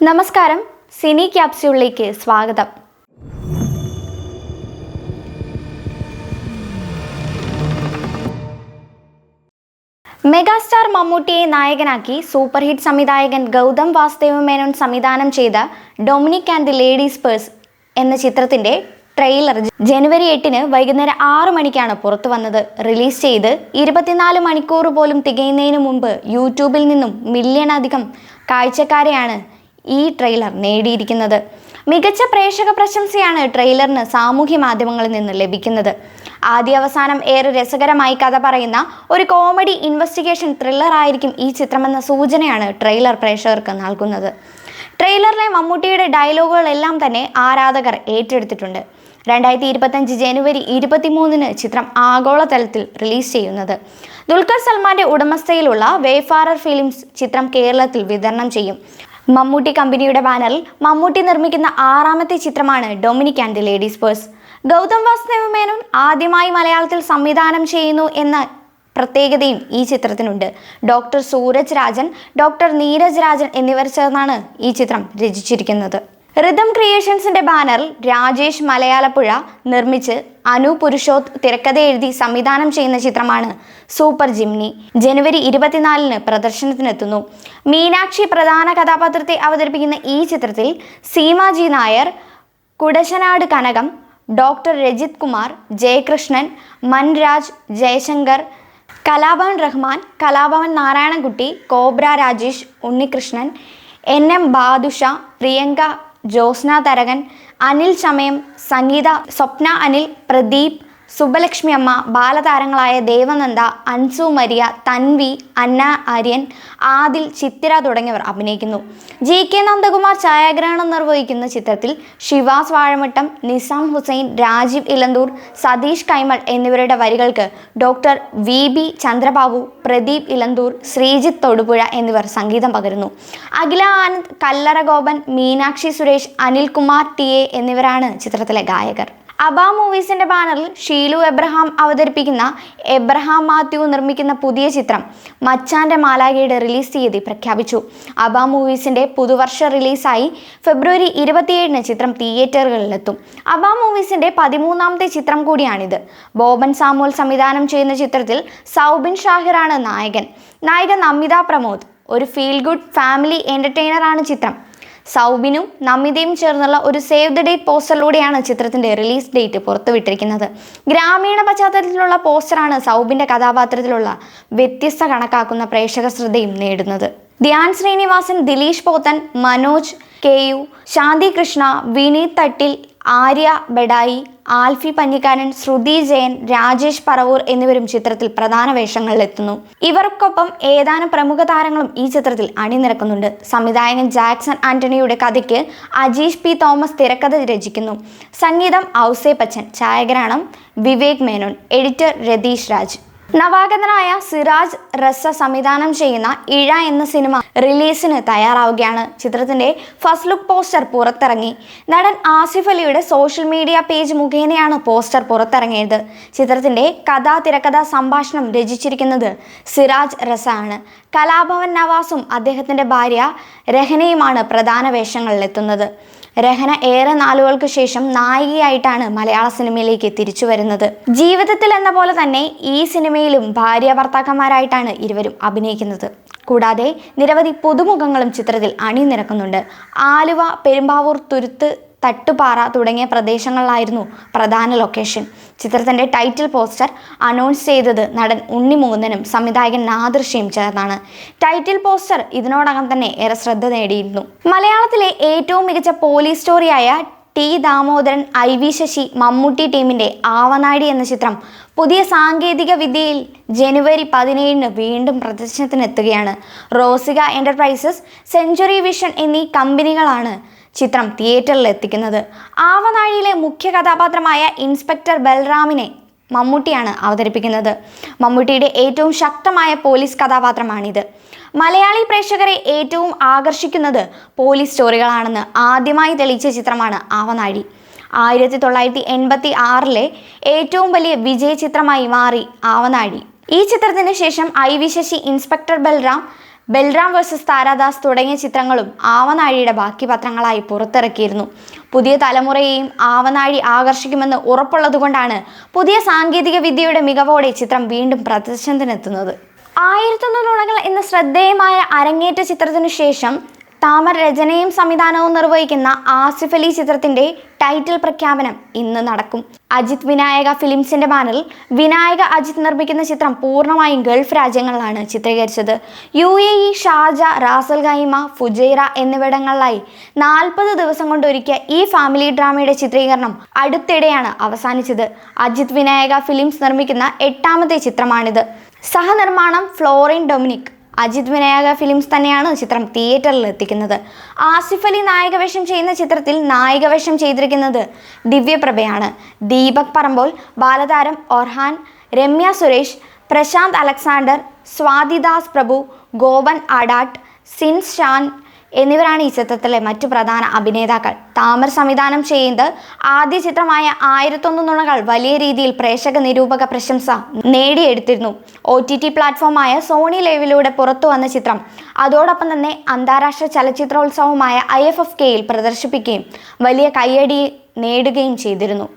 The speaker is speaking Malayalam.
നമസ്കാരം. സിനി ക്യാപ്സ്യൂളിലേക്ക് സ്വാഗതം. മെഗാസ്റ്റാർ മമ്മൂട്ടിയെ നായകനാക്കി സൂപ്പർ ഹിറ്റ് സംവിധായകൻ ഗൗതം വാസുദേവ മേനോൻ സംവിധാനം ചെയ്ത Dominic and the ladies purse എന്ന ചിത്രത്തിന്റെ ട്രെയിലർ ജനുവരി എട്ടിന് വൈകുന്നേരം ആറു മണിക്കാണ് പുറത്തു വന്നത്. റിലീസ് ചെയ്ത് ഇരുപത്തിനാല് മണിക്കൂർ പോലും തികയുന്നതിന് മുമ്പ് യൂട്യൂബിൽ നിന്നും മില്യൺ അധികം കാഴ്ചക്കാരെയാണ് ഈ ട്രെയിലർ നേടിയിരിക്കുന്നത്. മികച്ച പ്രേക്ഷക പ്രശംസയാണ് ട്രെയിലറിന് സാമൂഹ്യ മാധ്യമങ്ങളിൽ നിന്ന് ലഭിക്കുന്നത്. ആദ്യ അവസാനം ഏറെ രസകരമായി കഥ പറയുന്ന ഒരു കോമഡി ഇൻവെസ്റ്റിഗേഷൻ ത്രില്ലർ ആയിരിക്കും ഈ ചിത്രമെന്ന സൂചനയാണ് ട്രെയിലർ പ്രേക്ഷകർക്ക് നൽകുന്നത്. ട്രെയിലറിലെ മമ്മൂട്ടിയുടെ ഡയലോഗുകളെല്ലാം തന്നെ ആരാധകർ ഏറ്റെടുത്തിട്ടുണ്ട്. രണ്ടായിരത്തി ഇരുപത്തഞ്ച് ജനുവരി ഇരുപത്തിമൂന്നിന് ചിത്രം ആഗോളതലത്തിൽ റിലീസ് ചെയ്യുന്നത്. ദുൽഖർ സൽമാന്റെ ഉടമസ്ഥയിലുള്ള വേഫാറർ ഫിലിംസ് ചിത്രം കേരളത്തിൽ വിതരണം ചെയ്യും. മമ്മൂട്ടി കമ്പനിയുടെ ബാനറിൽ മമ്മൂട്ടി നിർമ്മിക്കുന്ന ആറാമത്തെ ചിത്രമാണ് Dominic and the ladies purse. Gautham Vasudev Menon ആദ്യമായി മലയാളത്തിൽ സംവിധാനം ചെയ്യുന്നു എന്ന പ്രത്യേകതയും ഈ ചിത്രത്തിനുണ്ട്. ഡോക്ടർ സൂരജ് രാജൻ ഡോക്ടർ നീരജ് രാജൻ എന്നിവർ ചേർന്നാണ് ഈ ചിത്രം രചിച്ചിരിക്കുന്നത്. റിതം ക്രിയേഷൻസിന്റെ ബാനറിൽ രാജേഷ് മലയാളപ്പുഴ നിർമ്മിച്ച് അനു പുരുഷോത്ത് തിരക്കഥ എഴുതി സംവിധാനം ചെയ്യുന്ന ചിത്രമാണ് സൂപ്പർ ജിംനി ജനുവരി ഇരുപത്തിനാലിന് പ്രദർശനത്തിനെത്തുന്നു. മീനാക്ഷി പ്രധാന കഥാപാത്രത്തെ അവതരിപ്പിക്കുന്ന ഈ ചിത്രത്തിൽ Seemaji Nair Kudassanad Kanakam doctor Rajith Kumar Jayakrishnan Manraj Jayashankar Kalabhavan Rahman Kalabhavan Narayanankutty Cobra Rajesh Unnikrishnan N M Badusha Priyanka Jyotsna Tharakan Anil Chamayam Sangeetha Swapna Anil Pradeep Subbalakshmi Amma ബാലതാരങ്ങളായ Devananda Ansu Maria Thanvi അന്ന ആര്യൻ ആദിൽ ചിത്തിര തുടങ്ങിയവർ അഭിനയിക്കുന്നു. ജി കെ നന്ദകുമാർ ഛായാഗ്രഹണം നിർവഹിക്കുന്ന ചിത്രത്തിൽ ശിവാസ് വാഴമട്ടം നിസാം ഹുസൈൻ രാജീവ് ഇലന്തൂർ സതീഷ് കൈമൾ എന്നിവരുടെ വരികൾക്ക് doctor V B Chandrababu Pradeep Elanthoor Sreejith Thodupuzha എന്നിവർ സംഗീതം പകരുന്നു. അഖില ആനന്ദ് കല്ലറ ഗോപൻ മീനാക്ഷി സുരേഷ് അനിൽകുമാർ ടി എ എന്നിവരാണ് ചിത്രത്തിലെ ഗായകർ. അബ മൂവീസിന്റെ ബാനറിൽ ഷീലു എബ്രഹാം അവതരിപ്പിക്കുന്ന എബ്രഹാം മാത്യു നിർമ്മിക്കുന്ന പുതിയ ചിത്രം മച്ചാന്റെ മാലാഖയുടെ റിലീസ് തീയതി പ്രഖ്യാപിച്ചു. അബ മൂവീസിന്റെ പുതുവർഷ റിലീസായി ഫെബ്രുവരി ഇരുപത്തിയേഴിന് ചിത്രം തിയേറ്ററുകളിലെത്തും. അബ മൂവീസിന്റെ പതിമൂന്നാമത്തെ ചിത്രം കൂടിയാണിത്. ബോബൻ സാമുവൽ സംവിധാനം ചെയ്യുന്ന ചിത്രത്തിൽ സൗബിൻ ഷാഹിറാണ് നായകൻ. നായിക നമിത പ്രമോദ്. ഒരു ഫീൽ ഗുഡ് ഫാമിലി എന്റർടൈനറാണ് ചിത്രം. സൗബിനും നമിതയും ചേർന്നുള്ള ഒരു സേവ് ദ ഡേറ്റ് പോസ്റ്ററിലൂടെയാണ് ചിത്രത്തിന്റെ റിലീസ് ഡേറ്റ് പുറത്തുവിട്ടിരിക്കുന്നത്. ഗ്രാമീണ പശ്ചാത്തലത്തിലുള്ള പോസ്റ്ററാണ് സൗബിന്റെ കഥാപാത്രത്തിലുള്ള വ്യത്യസ്ത കണക്കാക്കുന്ന പ്രേക്ഷക ശ്രദ്ധയും നേടുന്നത്. ധ്യാൻ ശ്രീനിവാസൻ ദിലീഷ് പോത്തൻ മനോജ് കെ യു ശാന്തി കൃഷ്ണ വിനീത് തട്ടിൽ ആര്യ ബെഡായി ആൽഫി പഞ്ഞിക്കാരൻ ശ്രുതി ജയൻ രാജേഷ് പറവൂർ എന്നിവരും ചിത്രത്തിൽ പ്രധാന വേഷങ്ങളിലെത്തുന്നു. ഇവർക്കൊപ്പം ഏതാനും പ്രമുഖ താരങ്ങളും ഈ ചിത്രത്തിൽ അണിനിരക്കുന്നുണ്ട്. സംവിധായകൻ ജാക്സൺ ആന്റണിയുടെ കഥയ്ക്ക് അജീഷ് പി തോമസ് തിരക്കഥ രചിക്കുന്നു. സംഗീതം ഔസേ പച്ചൻ ഛായാഗ്രഹണം വിവേക് മേനോൻ എഡിറ്റർ രതീഷ് രാജ്. നവാഗതനായ സിറാജ് റസ സംവിധാനം ചെയ്യുന്ന ഇഴ എന്ന സിനിമ റിലീസിന് തയ്യാറാവുകയാണ്. ചിത്രത്തിന്റെ ഫസ്റ്റ് ലുക്ക് പോസ്റ്റർ പുറത്തിറങ്ങി. നടൻ ആസിഫ് അലിയുടെ സോഷ്യൽ മീഡിയ പേജ് മുഖേനയാണ് പോസ്റ്റർ പുറത്തിറങ്ങിയത്. ചിത്രത്തിന്റെ കഥാ തിരക്കഥ സംഭാഷണം രചിച്ചിരിക്കുന്നത് സിറാജ് റസ ആണ്. കലാഭവൻ നവാസും അദ്ദേഹത്തിന്റെ ഭാര്യ രഹനയുമാണ് പ്രധാന വേഷങ്ങളിലെത്തുന്നത്. രഹന ഏറെ നാളുകൾക്ക് ശേഷം നായികയായിട്ടാണ് മലയാള സിനിമയിലേക്ക് തിരിച്ചു വരുന്നത്. ജീവിതത്തിൽ എന്ന പോലെ തന്നെ ഈ സിനിമയിലും ഭാര്യ ഭർത്താക്കന്മാരായിട്ടാണ് ഇരുവരും അഭിനയിക്കുന്നത്. കൂടാതെ നിരവധി പുതുമുഖങ്ങളും ചിത്രത്തിൽ അണിനിരക്കുന്നുണ്ട്. ആലുവ പെരുമ്പാവൂർ തുരുത്ത് തട്ടുപാറ തുടങ്ങിയ പ്രദേശങ്ങളിലായിരുന്നു പ്രധാന ലൊക്കേഷൻ ചിത്രത്തിന്റെ ടൈറ്റിൽ പോസ്റ്റർ അനൗൺസ് ചെയ്തത് നടൻ ഉണ്ണി മുകുന്ദനും സംവിധായകൻ നാദൃശ്യയും ചേർന്നാണ്. ടൈറ്റിൽ പോസ്റ്റർ ഇതിനോടകം തന്നെ ഏറെ ശ്രദ്ധ നേടിയിരുന്നു. മലയാളത്തിലെ ഏറ്റവും മികച്ച police സ്റ്റോറിയായ T Damodaran I V Sasi Mammootty ടീമിന്റെ ആവനാടി എന്ന ചിത്രം പുതിയ സാങ്കേതിക വിദ്യയിൽ ജനുവരി പതിനേഴിന് വീണ്ടും പ്രദർശനത്തിനെത്തുകയാണ്. റോസിക എന്റർപ്രൈസസ് സെഞ്ചുറി വിഷൻ എന്നീ കമ്പനികളാണ് ചിത്രം തിയേറ്ററിൽ എത്തിക്കുന്നത്. ആവനാഴിയിലെ മുഖ്യ കഥാപാത്രമായ ഇൻസ്പെക്ടർ ബൽറാമിനെ മമ്മൂട്ടിയാണ് അവതരിപ്പിക്കുന്നത്. മമ്മൂട്ടിയുടെ ഏറ്റവും ശക്തമായ പോലീസ് കഥാപാത്രമാണിത്. മലയാളി പ്രേക്ഷകരെ ഏറ്റവും ആകർഷിക്കുന്നത് പോലീസ് സ്റ്റോറികളാണെന്ന് ആദ്യമായി തെളിയിച്ച ചിത്രമാണ് ആവനാഴി. ആയിരത്തി തൊള്ളായിരത്തി എൺപത്തി ആറിലെ ഏറ്റവും വലിയ വിജയ ചിത്രമായി മാറി ആവനാഴി. ഈ ചിത്രത്തിന് ശേഷം I V Sasi inspector Balram Balram versus Tharadas തുടങ്ങിയ ചിത്രങ്ങളും ആവനാഴിയുടെ ബാക്കി പത്രങ്ങളായി പുറത്തിറക്കിയിരുന്നു. പുതിയ തലമുറയെയും ആവനാഴി ആകർഷിക്കുമെന്ന് ഉറപ്പുള്ളതുകൊണ്ടാണ് പുതിയ സാങ്കേതിക വിദ്യയുടെ മികവോടെ ചിത്രം വീണ്ടും പ്രദർശനത്തിനെത്തുന്നത്. ആയിരത്തൊന്ന് നുണകൾ എന്ന ശ്രദ്ധേയമായ അരങ്ങേറ്റ ചിത്രത്തിനു ശേഷം താമർ രചനയും സംവിധാനവും നിർവഹിക്കുന്ന ആസിഫ് അലി ചിത്രത്തിന്റെ ടൈറ്റിൽ പ്രഖ്യാപനം ഇന്ന് നടക്കും. അജിത് വിനായക ഫിലിംസിന്റെ ബാനറിൽ വിനായക അജിത് നിർമ്മിക്കുന്ന ചിത്രം പൂർണമായും ഗൾഫ് രാജ്യങ്ങളിലാണ് ചിത്രീകരിച്ചത്. U A E Sharjah ras al Khaimah Fujairah എന്നിവിടങ്ങളിലായി നാൽപ്പത് ദിവസം കൊണ്ടൊരുക്കിയ ഈ ഫാമിലി ഡ്രാമയുടെ ചിത്രീകരണം അടുത്തിടെയാണ് അവസാനിച്ചത്. അജിത് വിനായക ഫിലിംസ് നിർമ്മിക്കുന്ന എട്ടാമത്തെ ചിത്രമാണിത്. സഹനിർമ്മാണം florin Dominic Ajith Vinayaka films തന്നെയാണ് ചിത്രം തിയേറ്ററിൽ എത്തിക്കുന്നത്. ആസിഫ് അലി നായകവേഷം ചെയ്യുന്ന ചിത്രത്തിൽ നായികവേഷം ചെയ്തിരിക്കുന്നത് ദിവ്യപ്രഭയാണ്. ദീപക് പറമ്പോൾ ബാലതാരം ഒർഹാൻ രമ്യ സുരേഷ് പ്രശാന്ത് അലക്സാണ്ടർ സ്വാതിദാസ് പ്രഭു ഗോപൻ അഡാട്ട് സിൻസ് ഷാൻ എന്നിവരാണ് ഈ ചിത്രത്തിലെ മറ്റു പ്രധാന അഭിനേതാക്കൾ. താമർ സംവിധാനം ചെയ്യുന്നത് ആദ്യ ചിത്രമായ ആയിരത്തൊന്ന് നുണകൾ വലിയ രീതിയിൽ പ്രേക്ഷക നിരൂപക പ്രശംസ നേടിയെടുത്തിരുന്നു. ഒ ടി ടി പ്ലാറ്റ്ഫോമായ സോണി ലൈവിലൂടെ പുറത്തു വന്ന ചിത്രം അതോടൊപ്പം തന്നെ അന്താരാഷ്ട്ര ചലച്ചിത്രോത്സവമായ ഐ എഫ് എഫ് കെയിൽ പ്രദർശിപ്പിക്കുകയും വലിയ കയ്യടി നേടുകയും ചെയ്തിരുന്നു.